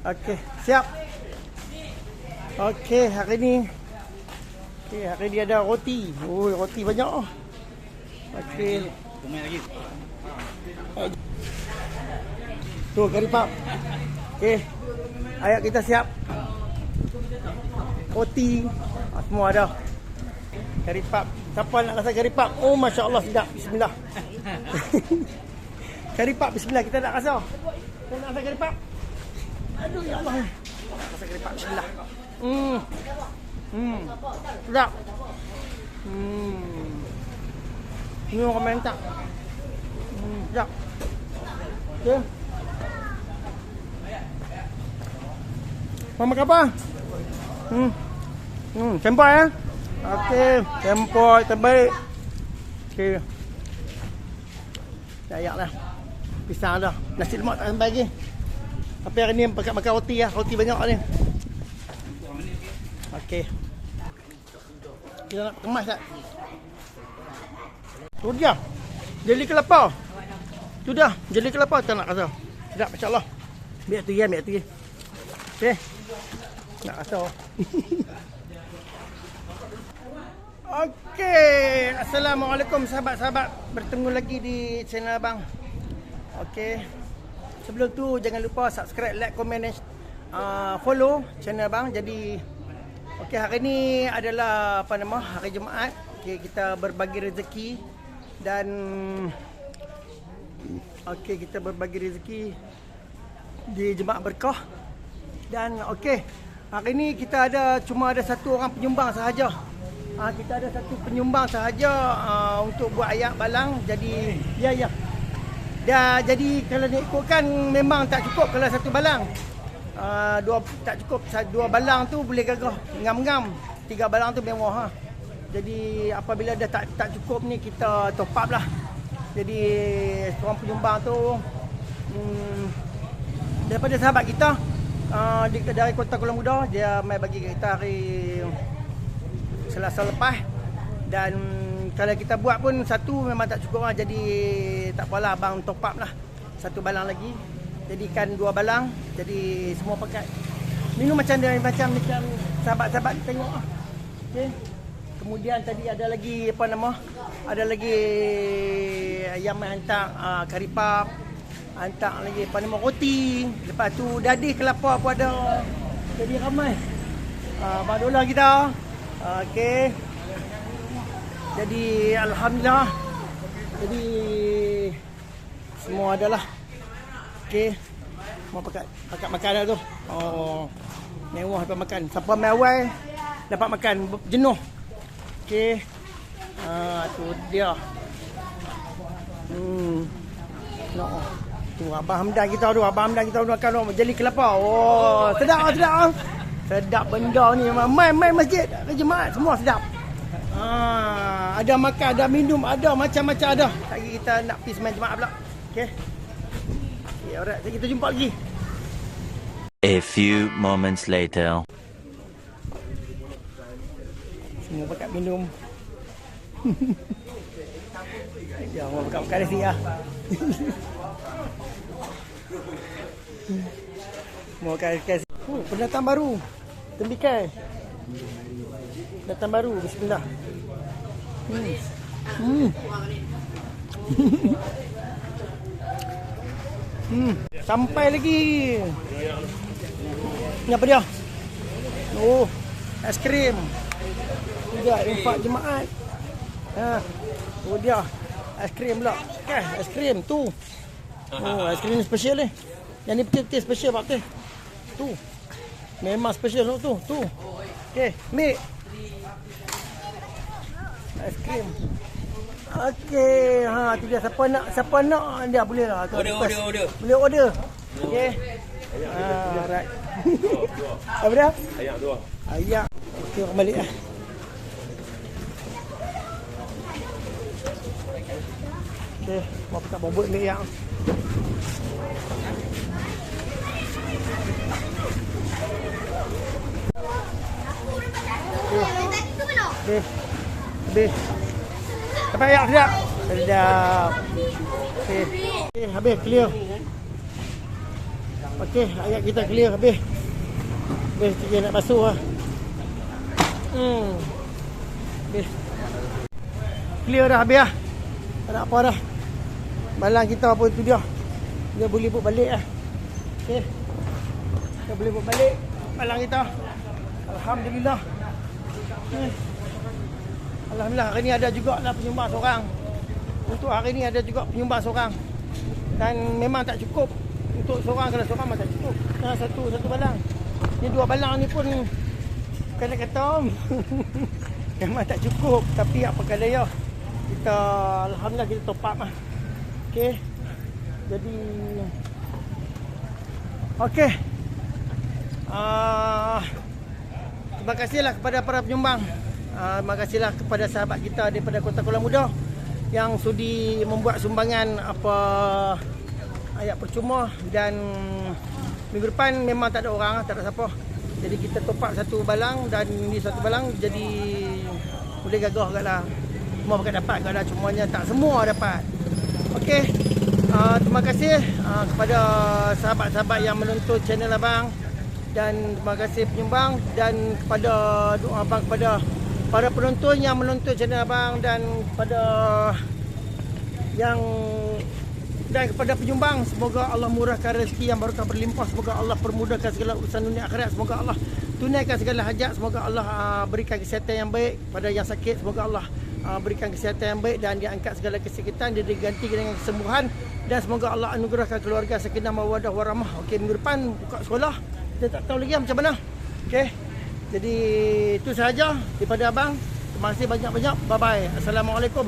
Okey, siap. Okey, hari ni Okey, hari ni ada roti. Oh, roti banyak oh. Okey. Lagi. Tu kari pap. Okey. Ayat kita siap. Roti ah, semua ada. Kari pap. Siapa nak rasa kari pap? Oh, masya-Allah sedap. Bismillah. kari pap bismillah kita nak rasa. Kita nak rasa kari pap. Aduh ya Allah. Rasa kari pap bismillah. Hmm. Hmm. Sedap. Hmm. Ini orang minta. Hmm, sedap. Okey. Mau makan apa? Hmm. Hmm, tempoy eh. Okey, tempoy terbaik. Okey. Dayak lah. Pisang dah. Nasi lemak tak sampai lagi. Tapi hari ni pakai makan roti lah. Roti banyak ni. Okey. Kita nak kemas tak? Tu dia. Jeli kelapa. Tu dah. Jeli kelapa tak nak rasa. Sedap masya-Allah. Biar tu ya, biar tu ya. Okey. Nak rasa. Okey, Assalamualaikum sahabat-sahabat. Bertemu lagi di channel abang. Okey. Sebelum tu jangan lupa subscribe, like, komen dan uh, follow channel abang. Jadi okey hari ni adalah apa nama? Hari Jumaat. Okey, kita berbagi rezeki dan okey kita berbagi rezeki di Jemaah Berkah. Dan okey, hari ni kita ada cuma ada satu orang penyumbang sahaja. Ha, kita ada satu penyumbang sahaja uh, untuk buat ayat balang. Jadi ya ya. Dah jadi kalau nak ikutkan memang tak cukup kalau satu balang. Uh, dua tak cukup dua balang tu boleh gagah ngam-ngam. Tiga balang tu mewah ha. Jadi apabila dah tak tak cukup ni kita top up lah. Jadi seorang penyumbang tu hmm, daripada sahabat kita uh, dari Kota Kuala Muda dia mai bagi kita hari Selasa lepas dan kalau kita buat pun satu memang tak cukup lah. Jadi tak apalah abang top up lah. Satu balang lagi. Jadikan dua balang. Jadi semua pakai. Minum macam dia macam macam sahabat-sahabat tengok lah. Okay. kemudian tadi ada lagi apa nama? Ada lagi yang hantar uh, kari pap hantar lagi apa nama? Roti. Lepas tu dadih kelapa pun ada. Jadi ramai. Uh, Abang Dola kita Okey. Jadi alhamdulillah. Jadi semua adalah okey. Mau pakai pakai makan dah tu. Oh. Mewah dapat makan. Siapa mewah dapat makan jenuh. Okey. Ah tu dia. Hmm. No. Tu Abang Hamdan kita tu, Abang Hamdan kita tu makan tu jeli kelapa. Oh, sedap ah, sedap. Sedap benda ni main main masjid jemaat semua sedap. Ha, ada makan, ada minum, ada macam-macam ada. Lagi kita nak pergi semain jemaat pula. Okey. Okey, alright. Kita jumpa lagi. A few moments later. Semua pakat minum. ya, mau pakat makan nasi lah. mau makan nasi. Oh, pendatang baru. Tembikai. Pendatang baru. Bismillah. Hmm. Hmm. hmm. Sampai lagi. Ni apa dia? Oh, es krim. Juga infak jemaat. Ha. Oh dia. Es krim pula. Kan, es krim tu. Oh, es krim special ni. Yang ni betul-betul special Pak Teh. Tu. Memang special tu, tu. Okey, Mik. Es krim. Okey, ha tu dia siapa nak siapa nak dia boleh lah. Tu Order, order, order. Boleh order. Okey. Ha, alright. Apa dia? Ayak dua. Ayak. Okey, balik lah. Okey, mau petak bobot ni yang. Okey. Habis. Sampai ayak sedap. Sedap. Okey. Okey, habis clear. Okey, ayat kita clear habis. Habis kita nak basuh lah. Hmm. Habis. Clear dah habis lah. Tak ada apa dah. Balang kita pun tu dia. Dia boleh buat balik lah. Okey. Kita boleh buat balik balang kita. Alhamdulillah. Hmm. Alhamdulillah hari ni ada juga lah penyumbang seorang. Untuk hari ni ada juga penyumbang seorang. Dan memang tak cukup. Untuk seorang kalau seorang tak cukup. Nah, satu satu balang. Ni dua balang ni pun kena kata memang tak cukup. Tapi apa kata ya. Kita alhamdulillah kita top up lah. Okey. Jadi Okey. Ah terima kasihlah kepada para penyumbang. Uh, terima kasihlah kepada sahabat kita daripada Kota Kuala Muda yang sudi membuat sumbangan apa ayat percuma dan minggu depan memang tak ada orang, tak ada siapa. Jadi kita top up satu balang dan ini satu balang jadi boleh gagah agaklah. Semua pakai dapat agaklah cumanya tak semua dapat. Okey. Uh, terima kasih uh, kepada sahabat-sahabat yang menonton channel abang dan terima kasih penyumbang dan kepada doa abang kepada para penonton yang menonton channel abang dan kepada yang dan kepada penyumbang semoga Allah murahkan rezeki yang barokah berlimpah semoga Allah permudahkan segala urusan dunia akhirat semoga Allah tunaikan segala hajat semoga Allah uh, berikan kesihatan yang baik pada yang sakit semoga Allah uh, berikan kesihatan yang baik dan diangkat segala kesakitan dia diganti dengan kesembuhan dan semoga Allah anugerahkan keluarga sakinah mawadah warahmah okey minggu depan buka sekolah. Kita tak tahu lagi macam mana. Okey jadi itu sahaja daripada abang. Terima kasih banyak-banyak. Bye bye assalamualaikum